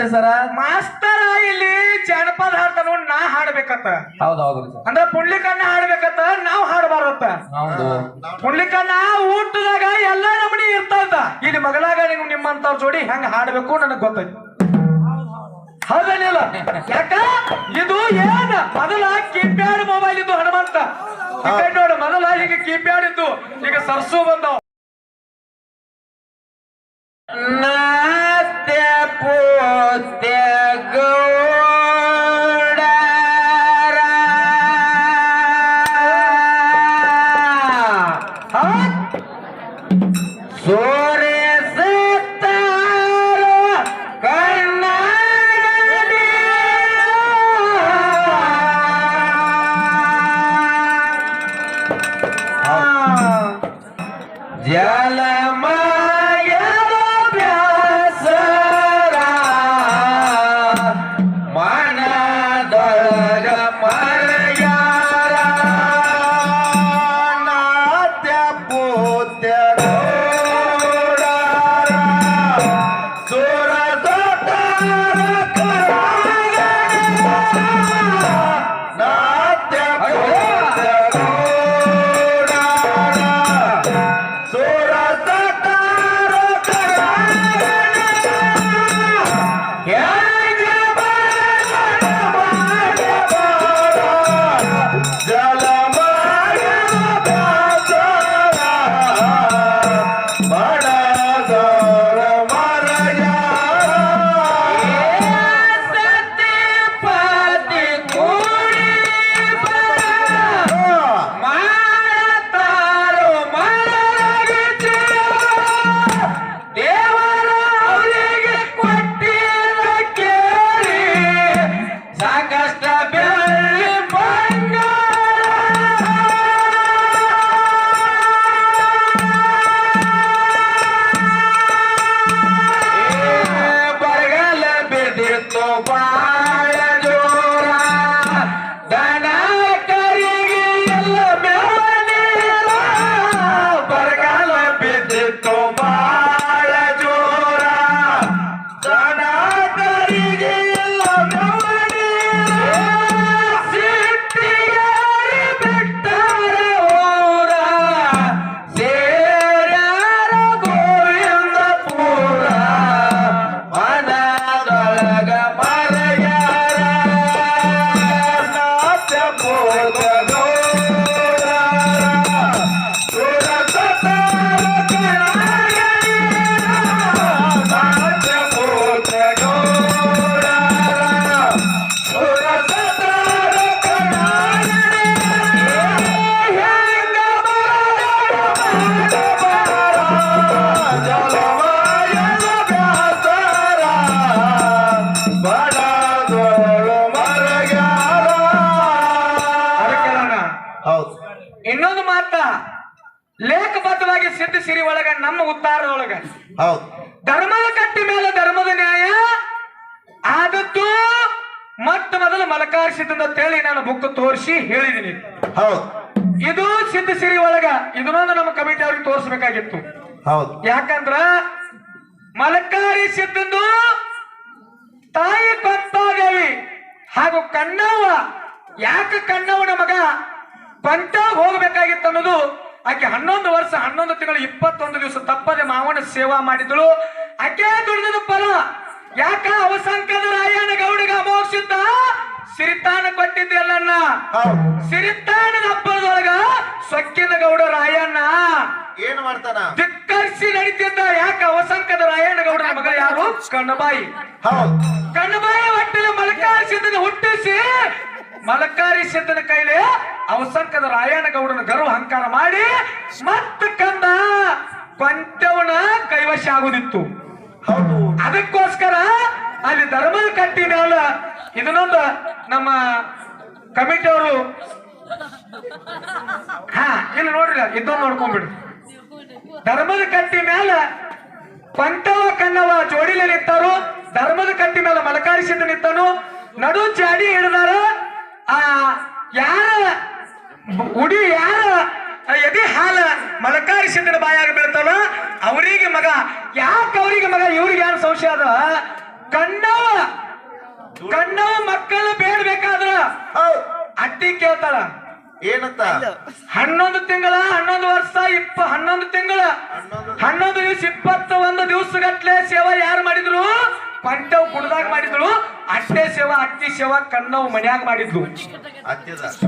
ಹಾಡ್ತಾನ್ರಿ ಸರ. ಮಾಸ್ತರ ಇಲ್ಲಿ ಜಾನಪದ ಹಾಡ್ತಾನ ನೋಡಿ ನಾ ಹಾಡ್ಬೇಕತ್ತ. ಹೌದ್ ಅಂದ್ರೆ ಸರ್. ಅಂದ್ರ ಹಾಡ್ಬೇಕತ್ತ ನಾವ್ ಹಾಡಬಾರತ್ತ ಹೌದು. ಪುಂಡ್ಲಿಕನ್ನ ಊಟದಾಗ ಎಲ್ಲ ನಮನಿ ಇರ್ತಾವ ಇಲ್ಲಿ ಮಗಳಾಗ ನೀವು ನಿಮ್ಮಂತವ್ರ ಜೋಡಿ ಹೆಂಗ ಹಾಡ್ಬೇಕು ನನಗ್ ಗೊತ್ತೈತಿ. ಹೌದನಿಲ್ಲ? ಯಾಕ? ಇದು ಏನ್? ಮೊದಲ ಕೀಪ್ಯಾಡ್ ಮೊಬೈಲ್ ಇದ್ದು ಹನುಮಂತ. ನೋಡು ಮೊದಲ ಈಗ ಕೀಪ್ಯಾಡ್ ಇದ್ದು ಈಗ ಸರ್ಸು ಬಂದವ್. ನಾತ್ಯ Yeah. தடுத்தோம் ಮೊಟ್ಟ ಮೊದಲು ಮಲಕಾರಿಸಿದ್ದ ಅಂತೇಳಿ ನಾನು ಬುಕ್ ತೋರಿಸಿ ಹೇಳಿದೀನಿ. ಹೌದು. ಇದು ಸಿದ್ಧ ಸಿರಿ ಒಳಗ ಇದನ್ನೊಂದು ನಮ್ಮ ಕಮಿಟಿ ಅವ್ರಿಗೆ ತೋರಿಸಬೇಕಾಗಿತ್ತು. ಹೌದು. ಯಾಕಂದ್ರ ಮಲಕಾರಿ ಸಿದ್ಧಂದು ತಾಯಿ ಕೊಂತಾದೇವಿ ಹಾಗೂ ಕಣ್ಣವ್ವ ಯಾಕೆ ಕಣ್ಣವನ ಮಗ ಕೊಂತ ಹೋಗ್ಬೇಕಾಗಿತ್ತು ಅನ್ನೋದು ಆಕೆ ಹನ್ನೊಂದು ವರ್ಷ ಹನ್ನೊಂದು ತಿಂಗಳು ಇಪ್ಪತ್ತೊಂದು ದಿವಸ ತಪ್ಪದೆ ಮಾವನ ಸೇವಾ ಮಾಡಿದಳು ಆಕೆ ದುಡಿದ ಫಲ. ಯಾಕ? ಅವಸಂಕದ ರಾಯಣ್ಣ ಗೌಡಿಗ. ಅಮೋಕ್ಷಿದ್ದ ಸಿರಿತಾನ ಕೊಟ್ಟಿದ್ದೆಲ್ಲನ್ನ ಸಿರಿತಾನದ ಹಬ್ಬದೊಳಗ ಸೊಕ್ಕಿನ ಗೌಡ ರಾಯಣ್ಣ. ಏನ್ ಮಾಡ್ತಾನ? ಧಿಕ್ಕರಿಸಿ ನಡೀತಿದ್ದ ಯಾಕ ಅವಸಂಕದ ರಾಯಣ್ಣಗೌಡನ ಮಗ ಯಾರು? ಕಣ್ಣಬಾಯಿ. ಕಣ್ಣಬಾಯಿ ಹೊಟ್ಟಿನ ಮಲಕಾರಿ ಸಿದ್ಧನ ಹುಟ್ಟಿಸಿ ಮಲಕಾರಿ ಸಿದ್ಧನ ಕೈಲಿ ಅವಸಂಕದ ರಾಯಣ್ಣ ಗೌಡನ ಗರ್ವ ಅಹಂಕಾರ ಮಾಡಿ ಮತ್ತ ಕಂದ ಕೊಂಚವನ ಕೈವಶ ಆಗುದಿತ್ತು. ಹೌದು. ಅದಕ್ಕೋಸ್ಕರ ಅಲ್ಲಿ ಧರ್ಮದ ಕಟ್ಟಿ ಮ್ಯಾಲ ಇದನ್ನೊಂದು ನಮ್ಮ ಕಮಿಟಿ ಅವರು ಹಾ, ಇಲ್ಲಿ ನೋಡ್ರಿ, ಇದೊಂದು ನೋಡ್ಕೊಂಡ್ಬಿಡಿ. ಧರ್ಮದ ಕಟ್ಟಿ ಮ್ಯಾಲ ಪಂಟವ ಕಣ್ಣವ ಜೋಡಿಲೆ ನಿಂತಾರು, ಧರ್ಮದ ಕಟ್ಟಿ ಮೇಲೆ ಮಲಕಾರಿಸಿದ ನಿಂತನು, ನಡು ಚಾಡಿ ಹಿಡಿದಾರ, ಆ, ಯಾರ ಉಡಿ ಯಾರ ಎದೆ ಹಾಲ ಮಲಕಾರಿಸಿದ ಬಾಯಾಗ ಬೀಳ್ತಾನ, ಅವರಿಗೆ ಮಗ, ಯಾಕೆ ಅವರಿಗೆ ಮಗ, ಇವ್ರಿಗೆ ಯಾರು ಸಂಶಯ ಅದ? ಕಣ್ಣವ ಕಣ್ಣವ ಮಕ್ಕಳ ಬೇಡ್ಬೇಕಾದ್ರ ಅಟ್ಟಿ ಕೇಳ್ತಾಳ ಏನಂತ? ಹನ್ನೊಂದು ತಿಂಗಳ ಹನ್ನೊಂದು ವರ್ಷ ಇಪ್ಪ ಹನ್ನೊಂದು ತಿಂಗಳ. ಹನ್ನೊಂದು. ದಿವಸ ಇಪ್ಪತ್ತ ಒಂದು ದಿವಸಗಟ್ಲೆ ಸೇವಾ ಯಾರು ಮಾಡಿದ್ರು? ಪಂಟವ್ ಕುಡ್ದಾಗ ಮಾಡಿದ್ರು. ಅಷ್ಟೇ ಸೇವಾ ಅಟ್ಟಿ ಸೇವಾ ಕಣ್ಣವ್ ಮನ್ಯಾಗ ಮಾಡಿದ್ರು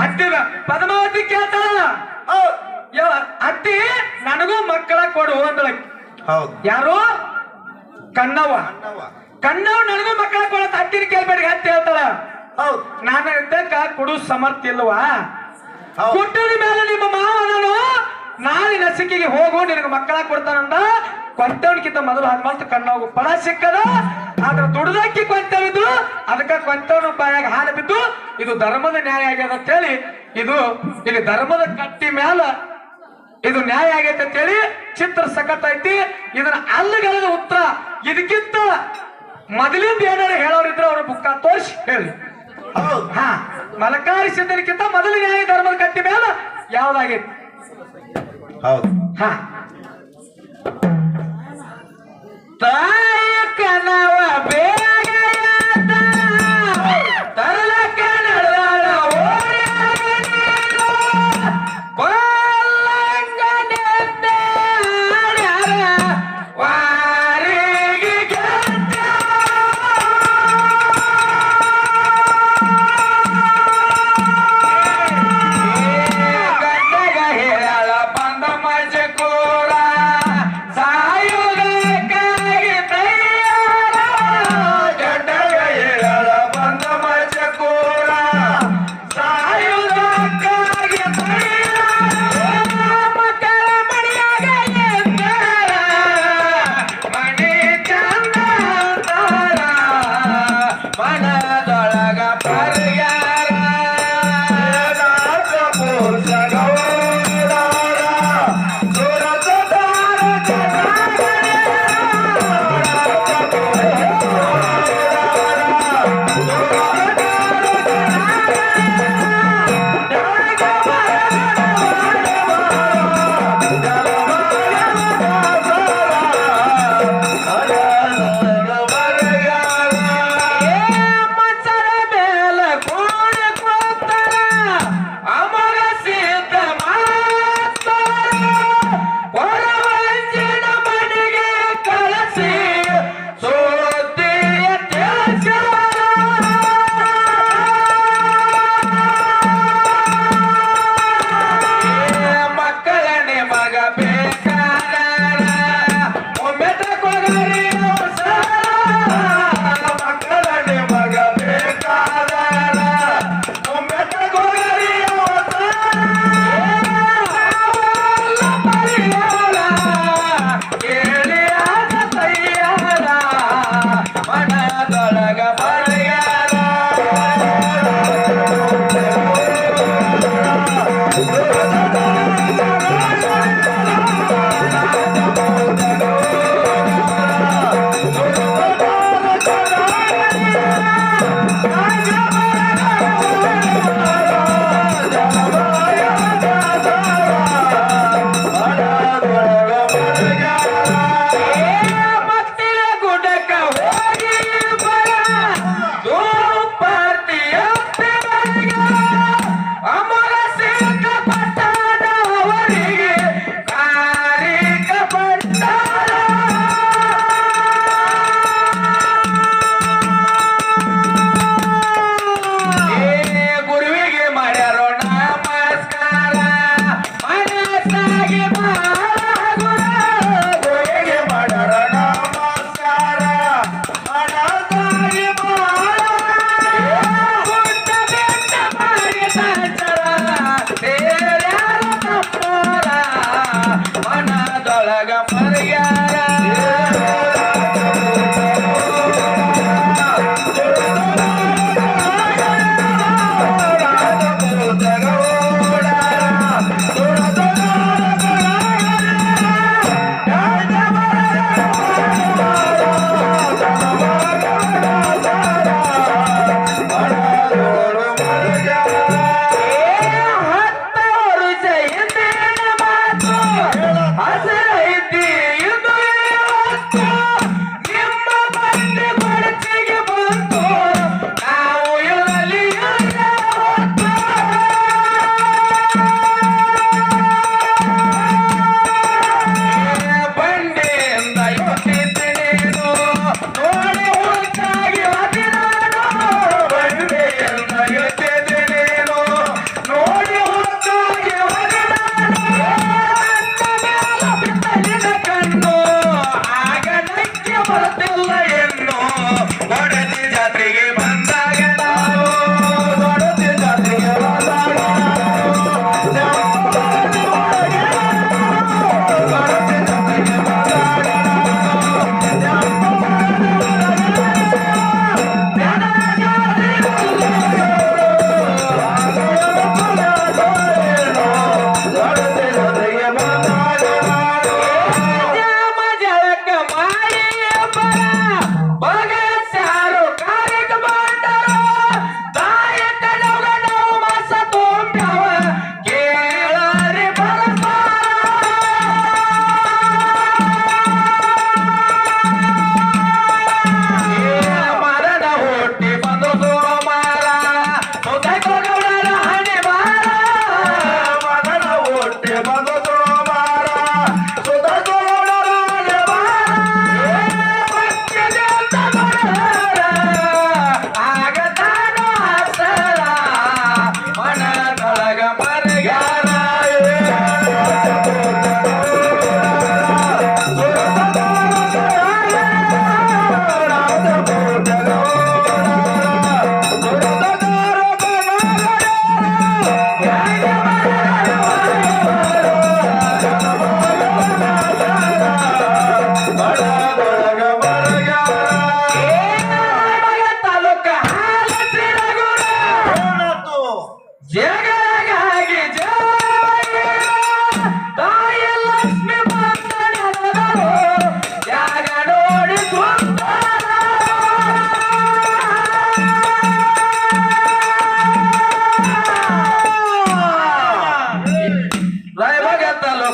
ಅತ್ತಿದ ಪದ್ಮಾವತಿ ಕೇಳ್ತಾಳ. ಅತ್ತಿ ನನಗೂ ಮಕ್ಕಳ ಕೊಡು ಅಂದಳ. ಹೌದ್. ಯಾರು? ಕಣ್ಣವ್ವ. ಅಣ್ಣವ್ವ ಕಣ್ಣವ್ ನನಗೂ ಮಕ್ಕಳ ಕೊಡ ಅಟ್ಟಿನ ಕೇಳ್ಬೇಡಿ ಅಂತ ಹೇಳ್ತಾಳ. ಹೌದ್ ನಾನು ಇದ್ದಕ್ಕ ಕೊಡು ಸಮರ್ಥ ಇಲ್ವಾ? ಕೊಟ್ಟದ ಮೇಲೆ ನಿಮ್ಮ ಮಾವ ನಾನು ನಾಳೆ ನಸಿಕೆಗೆ ಹೋಗು ನಿನಗೆ ಮಕ್ಕಳ ಕೊಡ್ತಾನಂದ. ಕೊಂತವನಿಗಿಂತ ಮೊದಲು ಹನುಮಂತ ಕಣ್ಣೋಗು. ಫಲ ಸಿಕ್ಕದ ಆದ್ರ ದುಡ್ದಕ್ಕಿ ಕೊಂತವಿದ್ದು ಅದಕ್ಕ ಕೊಂತವನ ಬಾಯಾಗ ಹಾಲು ಬಿದ್ದು ಇದು ಧರ್ಮದ ನ್ಯಾಯ ಆಗ್ಯದ ಅಂತ ಹೇಳಿ ಇದು ಇಲ್ಲಿ ಧರ್ಮದ ಕಟ್ಟಿ ಮ್ಯಾಲ ಇದು ನ್ಯಾಯ ಆಗೈತೆ ಅಂತ ಹೇಳಿ ಚಿತ್ರ ಸಖತ್ ಐತಿ. ಇದನ್ನ ಅಲ್ಲಿಗಳ ಉತ್ತರ. ಇದಕ್ಕಿಂತ ಮೊದಲಿಂದ ಏನಾರ ಹೇಳೋರಿದ್ರೆ ಅವ್ರ ಬುಕ್ಕ ತೋರಿಸಿ ಹೇಳಿ. ಹಾ ಮಲಕಾರಿ ಸಿದ್ಧನಿಗಿಂತ ಮೊದಲು ನ್ಯಾಯ ಧರ್ಮದ ಕಟ್ಟಿ ಮೇಲೆ ಯಾವ್ದಾಗೈತಿ ಹೌದು. ಹಾ. ತಾಯ ಕನವ ಬೇಗ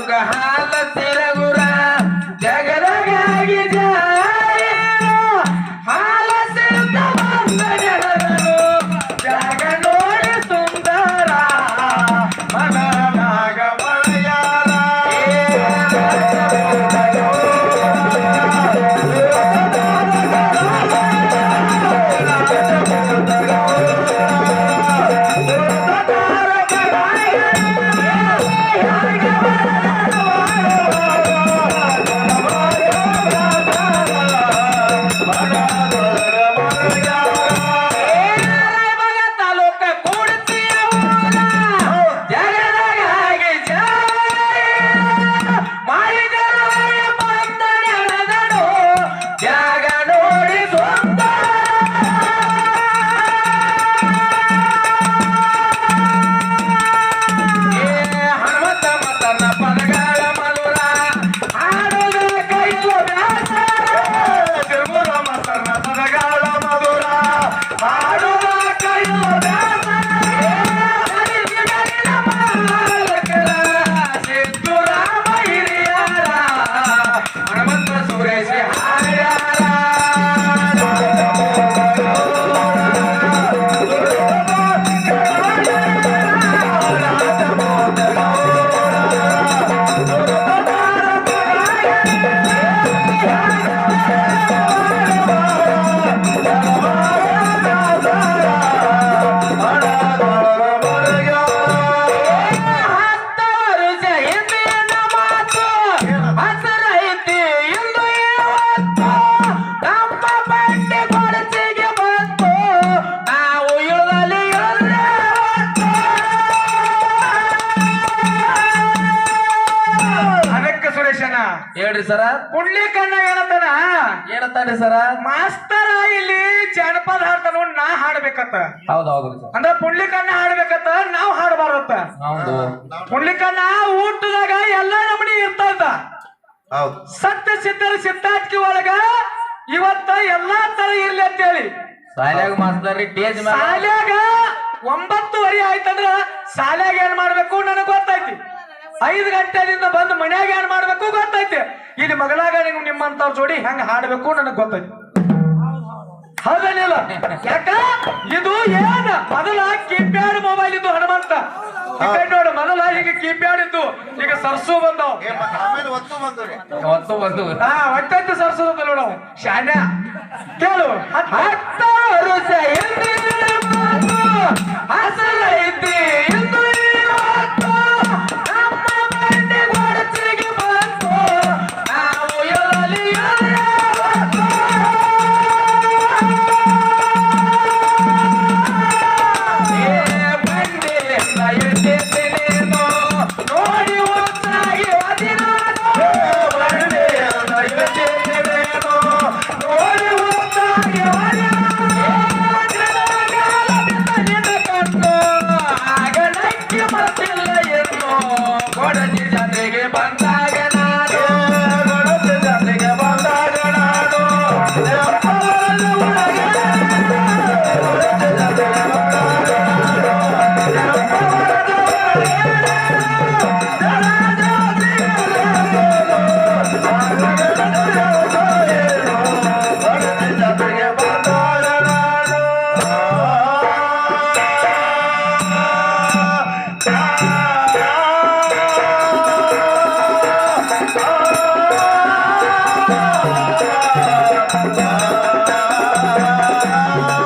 carrala será? ಪುಣ್ಯ ಕಣ್ಣ ಏನಂತಾನ? ಏನಂತಾನ್ರಿ ಸರ? ಮಾಸ್ತರ ಇಲ್ಲಿ ಜನಪದ ಹಾಡ್ತಾನ ನೋಡ್ ನಾ ಹಾಡ್ಬೇಕತ್ತ. ಹೌದೌದು. ಅಂದ್ರ ಪುಣ್ಯಕಣ್ಣ ಹಾಡ್ಬೇಕತ್ತ ನಾವ್ ಹಾಡಬಾರತ್ತ ಹೌದು. ಪುಣ್ಯಕಣ್ಣ ಊಟದಾಗ ಎಲ್ಲಾ ನಮನಿ ಇರ್ತದ. ಹೌದು. ಸತ್ಯ ಸಿದ್ಧರ ಸಿದ್ಧಾರ್ಥಿ ಒಳಗ ಇವತ್ತ ಎಲ್ಲಾ ತರ ಇರ್ಲಿ ಅಂತೇಳಿ. ಶಾಲ್ಯಾಗ ಮಾಸ್ತರ್ರಿ ಟೇಜ್ ಸಾಲ್ಯಾಗ ಶಾಲ್ಯಾಗ ಒಂಬತ್ತುವರೆ ಆಯ್ತಂದ್ರ ಶಾಲ್ಯಾಗ ಏನ್ ಮಾಡ್ಬೇಕು ನನಗ್ ಗೊತ್ತೈತಿ. ಐದು ಗಂಟೆದಿಂದ ಬಂದು ಮನ್ಯಾಗ ಏನ್ ಮಾಡ್ಬೇಕು ಗೊತ್ತೈತಿ. ಇಲ್ಲಿ ಮಗಳಾಗ ನಿಮ್ ನಿಮ್ಮಂತವ್ರ ಜೋಡಿ ಹೆಂಗ್ ಹಾಡ್ಬೇಕು ನನಗ್ ಗೊತ್ತೈತಿ. ಹೌದೇನಿಲ್ಲ? ಯಾಕ? ಇದು ಏನ? ಮೊದಲ ಕೀಪ್ಯಾಡ್ ಮೊಬೈಲ್ ಇದ್ದು ಹನುಮಂತ. ನೋಡು ಮೊದಲ ಈಗ ಕೀಪ್ಯಾಡ್ ಇದ್ದು ಈಗ ಸರ್ಸು ಬಂದವು. ಸರ್ಸು ಒತ್ತು ಅವತ್ತು ಬಂದು. ಹಾ ಒಟ್ಟಂತೆ ಸರ್ಸೋದ ನೋಡು ಶಾನ್ಯ ಕೇಳು. ಹತ್ತಾರು ಹಸರ